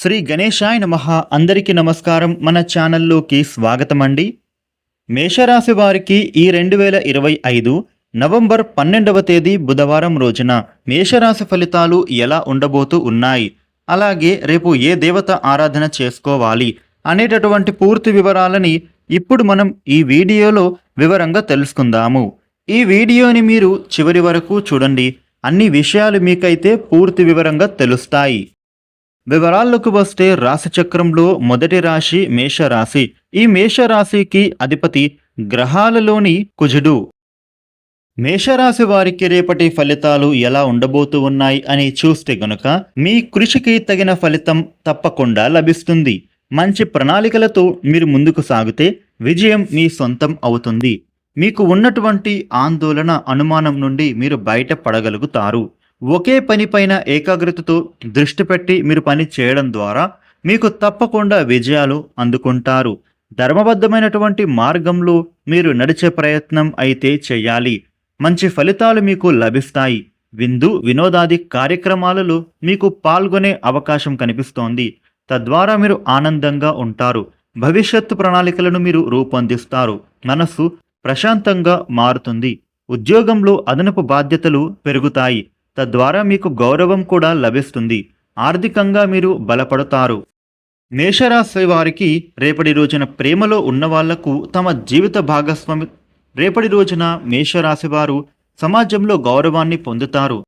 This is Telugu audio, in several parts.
శ్రీ గణేశాయ నమః. అందరికీ నమస్కారం. మన ఛానల్లోకి స్వాగతం అండి మేషరాశి వారికి ఈ రెండు వేల ఇరవై ఐదు నవంబర్ పన్నెండవ తేదీ బుధవారం రోజున మేషరాశి ఫలితాలు ఎలా ఉండబోతూ ఉన్నాయి? అలాగే రేపు ఏ దేవత ఆరాధన చేసుకోవాలి అనేటటువంటి పూర్తి వివరాలని ఇప్పుడు మనం ఈ వీడియోలో వివరంగా తెలుసుకుందాము. ఈ వీడియోని మీరు చివరి వరకు చూడండి. అన్ని విషయాలు మీకైతే పూర్తి వివరంగా తెలుస్తాయి. వివరాల్లోకి వస్తే రాశి చక్రంలో మొదటి రాశి మేషరాశి. ఈ మేషరాశికి అధిపతి గ్రహాలలోని కుజుడు. మేషరాశి వారికి రేపటి ఫలితాలు ఎలా ఉండబోతూ ఉన్నాయి అని చూస్తే గనుక మీ కృషికి తగిన ఫలితం తప్పకుండా లభిస్తుంది. మంచి ప్రణాళికలతో మీరు ముందుకు సాగితే విజయం మీ సొంతం అవుతుంది. మీకు ఉన్నటువంటి ఆందోళన అనుమానం నుండి మీరు బయటపడగలుగుతారు. ఒకే పనిపైన ఏకాగ్రతతో దృష్టి పెట్టి మీరు పని చేయడం ద్వారా మీకు తప్పకుండా విజయాలు అందుకుంటారు. ధర్మబద్ధమైనటువంటి మార్గంలో మీరు నడిచే ప్రయత్నం అయితే చేయాలి. మంచి ఫలితాలు మీకు లభిస్తాయి. విందు వినోదాది కార్యక్రమాలలో మీకు పాల్గొనే అవకాశం కనిపిస్తోంది. తద్వారా మీరు ఆనందంగా ఉంటారు. భవిష్యత్తు ప్రణాళికలను మీరు రూపొందిస్తారు. మనస్సు ప్రశాంతంగా మారుతుంది. ఉద్యోగంలో అదనపు బాధ్యతలు పెరుగుతాయి. తద్వారా మీకు గౌరవం కూడా లభిస్తుంది. ఆర్థికంగా మీరు బలపడతారు. మేషరాశి వారికి రేపటి రోజున ప్రేమలో ఉన్న వాళ్ళకు తమ జీవిత భాగస్వామి రేపటి రోజున మేషరాశి వారు సమాజంలో గౌరవాన్ని పొందుతారు.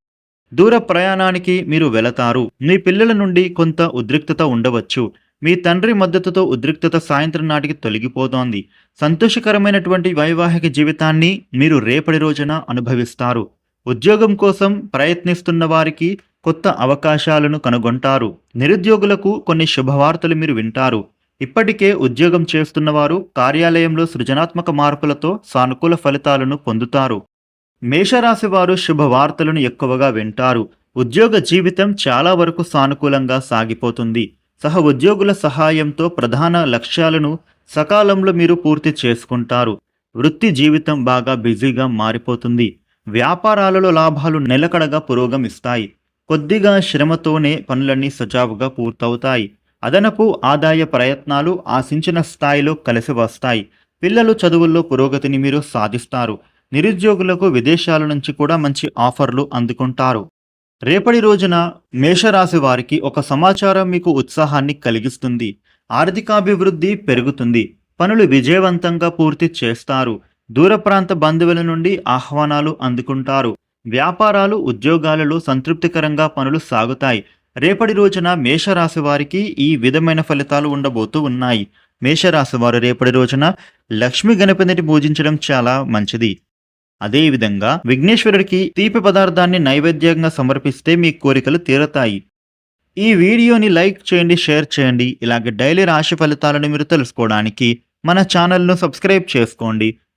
దూర ప్రయాణానికి మీరు వెళతారు. మీ పిల్లల నుండి కొంత ఉద్రిక్తత ఉండవచ్చు. మీ తండ్రి మద్దతుతో ఉద్రిక్తత సాయంత్రం నాటికి తొలగిపోతోంది. సంతోషకరమైనటువంటి వైవాహిక జీవితాన్ని మీరు రేపటి రోజున అనుభవిస్తారు. ఉద్యోగం కోసం ప్రయత్నిస్తున్న వారికి కొత్త అవకాశాలను కనుగొంటారు. నిరుద్యోగులకు కొన్ని శుభవార్తలు మీరు వింటారు. ఇప్పటికే ఉద్యోగం చేస్తున్నవారు కార్యాలయంలో సృజనాత్మక మార్పులతో సానుకూల ఫలితాలను పొందుతారు. మేషరాశి వారు శుభవార్తలను ఎక్కువగా వింటారు. ఉద్యోగ జీవితం చాలా వరకు సానుకూలంగా సాగిపోతుంది. సహ ఉద్యోగుల సహాయంతో ప్రధాన లక్ష్యాలను సకాలంలో మీరు పూర్తి చేసుకుంటారు. వృత్తి జీవితం బాగా బిజీగా మారిపోతుంది. వ్యాపారాలలో లాభాలు నిలకడగా పురోగమిస్తాయి. కొద్దిగా శ్రమతోనే పనులన్నీ సజావుగా పూర్తవుతాయి. అదనపు ఆదాయ ప్రయత్నాలు ఆశించిన స్థాయిలో కలిసి వస్తాయి. పిల్లలు చదువుల్లో పురోగతిని మీరు సాధిస్తారు. నిరుద్యోగులకు విదేశాల నుంచి కూడా మంచి ఆఫర్లు అందుకుంటారు. రేపటి రోజున మేషరాశి వారికి ఒక సమాచారం మీకు ఉత్సాహాన్ని కలిగిస్తుంది. ఆర్థికాభివృద్ధి పెరుగుతుంది. పనులు విజయవంతంగా పూర్తి చేస్తారు. దూర ప్రాంత బంధువుల నుండి ఆహ్వానాలు అందుకుంటారు. వ్యాపారాలు ఉద్యోగాలలో సంతృప్తికరంగా పనులు సాగుతాయి. రేపటి రోజున మేషరాశి వారికి ఈ విధమైన ఫలితాలు ఉండబోతూ ఉన్నాయి. మేషరాశి వారు రేపటి రోజున లక్ష్మీ గణపతిని పూజించడం చాలా మంచిది. అదేవిధంగా విఘ్నేశ్వరుడికి తీపి పదార్థాన్ని నైవేద్యంగా సమర్పిస్తే మీ కోరికలు తీరతాయి. ఈ వీడియోని లైక్ చేయండి షేర్ చేయండి. ఇలాగే డైలీ రాశి ఫలితాలను మీరు తెలుసుకోవడానికి మన ఛానల్ను సబ్స్క్రైబ్ చేసుకోండి.